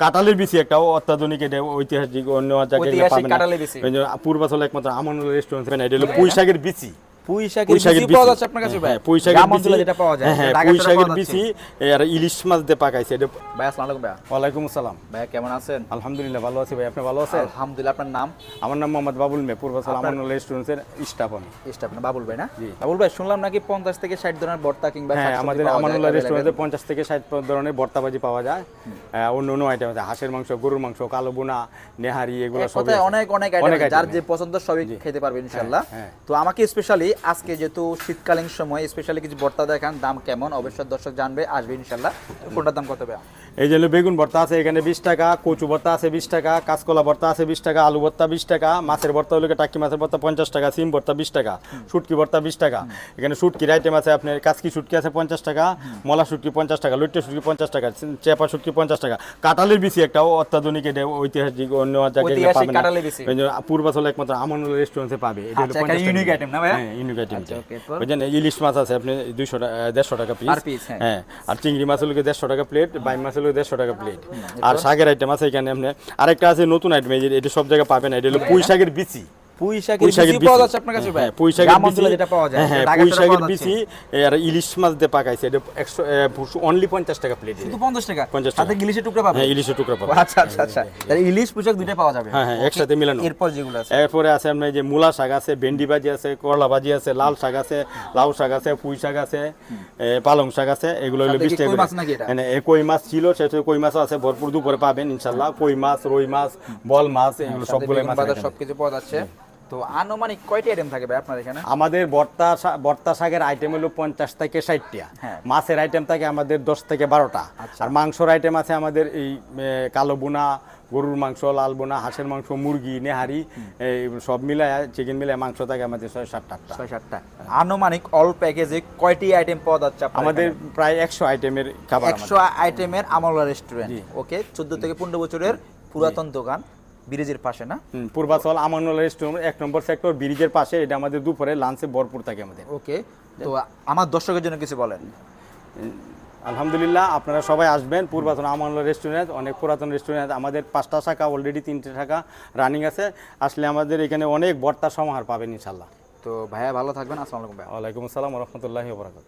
কাটালের বিচি একটা অত্যাধুনিক এটা ঐতিহাসিক অন্য জায়গায় পাবেন না। পূর্বাচলে একমাত্র আমন রেস্টুরেন্ট এটা হলো পুঁই শাকের বিচি পুঁই শাকের বিচি পাওয়া যাচ্ছে আপনার কাছে ভাই। হ্যাঁ, পুঁই শাকের বিচি যেটা পাওয়া যায় হ্যাঁ, হ্যাঁ, পুঁই শাকের বিচি আর ইলিশ মাছ দিয়ে পাকাইছে। এটা ভাই আসসালামু আলাইকুম ভাই ওয়ালাইকুম আসসালাম। ভাই কেমন আছেন? আলহামদুলিল্লাহ ভালো আছি ভাই। আপনি ভালো আছেন? আলহামদুলিল্লাহ আপনার নাম? আমার নাম মোহাম্মদ বাবুল মে পূর্বাচল আপনার- আমনুল রেস্টুরেন্টের স্টাফ আমি। স্টাফ না বাবুল ভাই না? জি। বাবুল ভাই শুনলাম নাকি পঞ্চাশ থেকে ষাট ধরনের ভর্তা কিংবা হ্যাঁ আমাদের আমানুল্লাহ রেস্টুরেন্টে পঞ্চাশ থেকে ষাট ধরনের ভর্তাবাজি পাওয়া যায়। অন্য অন্য আইটেম আছে হাঁসের মাংস গরুর মাংস কালো বোনা নেহারি এগুলো সব অনেক অনেক আইটেম যার যে পছন্দ সবই খেতে পারবে ইনশাআল্লাহ। হ্যাঁ। তো আমাকে স্পেশালি আজকে যেহেতু শীতকালীন সময় স্পেশালি কিছু ভর্তা দেখান, দাম কেমন? অবশ্যই দর্শক জানবে, আসবে ইনশাল্লাহ। কোনটার দাম কত ভাই এই জন্য বেগুন ভর্তা আছে এখানে বিশ টাকা কচু ভর্তা আছে বিশ টাকা কাঁচকলা ভর্তা আছে বিশ টাকা আলু ভর্তা বিশ টাকা মাছের ভর্তা হলে টাকি মাছের ভর্তা পঞ্চাশ টাকা সিম ভর্তা বিশ টাকা শুটকি ভর্তা বিশ টাকা। এখানে শুটকির আইটেম আছে আপনার কাচকি শুটকি আছে পঞ্চাশ টাকা মলা শুটকি পঞ্চাশ টাকা লইট্টা শুটকি পঞ্চাশ টাকা চেপা শুটকি পঞ্চাশ টাকা। কাঁঠালের বিচি একটা অত্যাধুনিক এটা ঐতিহাসিক অন্য জায়গায় পূর্বাচলে একমাত্র আমনুল রেস্টুরেন্টে পাবে। এটা হলো আচ্ছা, একটা 50 টাকা। unique item না ভাইয়া? হ্যাঁ ইউনিক আইটেম আচ্ছা, ইলিশ মাছ আছে আপনি দুইশো টাকা দেড়শো টাকা পিস হ্যাঁ। হ্যাঁ আর চিংড়ি মাছ হলো দেড়শো টাকা প্লেট বাইম মাছ হলো দেড়শো টাকা প্লেট আর শাকের আইটেম আছে এখানে আপনি আরেকটা আছে নতুন আইটেম এটা সব জায়গায় পাবেন এটা হলো পুঁই শাকের বিচি। পুঁই শাকের পুঁই শাকের বিচি পাওয়া বিচি। যাচ্ছে আপনার কাছে ভাই। হ্যাঁ, পুঁই শাকের গ্রাম বিচি অঞ্চলে যেটা পাওয়া যায়। হ্যাঁ, হ্যাঁ, ঢাকা পুঁই শহরে শাকের পাওয়া বিচি যাচ্ছে। আর ইলিশ মাছ দিয়ে পাকাইছে। এটা অনলি পঞ্চাশ টাকা প্লেট শুধু পঞ্চাশ টাকা? 50 টাকা। ইলিশের টুকরা পাবে? হ্যাঁ ইলিশের টুকরা পাবেন আচ্ছা আচ্ছা আচ্ছা। ইলিশ পুঁইশাক দুইটা পাওয়া যাবে। হ্যাঁ, হ্যাঁ, একসাথে মিলানো। এরপর যেগুলো আছে? এরপরে আছে আপনার যে মূলা শাক আছে ভেন্ডি ভাজি আছে করলা ভাজি আছে লাল শাক আছে লাউ শাক আছে পুঁই শাক আছে পালং শাক আছে এগুলো হলো বিশ টাকা কই মাছ মানে কই মাছ ছিল সেটা কই মাছ আছে ভরপুর দুপুরে পাবেন ইনশাল্লাহ কই মাছ রুই মাছ বল মাছ এগুলো সবগুলো মাছ। সবকিছু পাওয়া যাচ্ছে। তো আনুমানিক কয়টি আইটেম থাকে ভাই আপনার এখানে? আমাদের ভর্তা শা- ভর্তা শাকের আইটেম হলো পঞ্চাশ থেকে ষাটটা। হ্যাঁ। মাছের আইটেম থাকে আমাদের দশ থেকে বারোটা। আচ্ছা। আর মাংসর আইটেম আছে আমাদের এই কালো বোনা গরুর মাংস লাল বোনা হাঁসের মাংস মুরগি নেহারি এই সব মিলায় চিকেন মিলায় মাংস থাকে আমাদের ছয় সাতটা। ছয় সাতটা। আনুমানিক অল প্যাকেজে কয়টি আইটেম পাওয়া যাচ্ছে আমাদের প্রায় একশো আইটেমের খাবার একশো আইটেমের আমলা রেস্টুরেন্ট ওকে চোদ্দ থেকে পনেরো বছরের পুরাতন দোকান। ব্রিজের পাশে না? পূর্বাচল আমানুল রেস্টুরেন্ট এক নম্বর সেক্টর ব্রিজের পাশে। এটা আমাদের দুপুরে লাঞ্চে ভরপুর থাকে আমাদের। ওকে তো আমার দর্শকের জন্য কিছু বলেন। আলহামদুলিল্লাহ আপনারা সবাই আসবেন। পূর্বাচল আমানুল রেস্টুরেন্ট অনেক পুরাতন রেস্টুরেন্ট আমাদের পাঁচটা শাখা অলরেডি তিনটে শাখা রানিং আছে। আসলে আমাদের এখানে অনেক বর্তা সমাহার পাবেন ইনশাল্লাহ তো ভাইয়া ভালো থাকবেন। আসসালামু আলাইকুম ভাইয়া। ওয়ালাইকুম আসসালাম রহমতুল্লাহি বরাকাত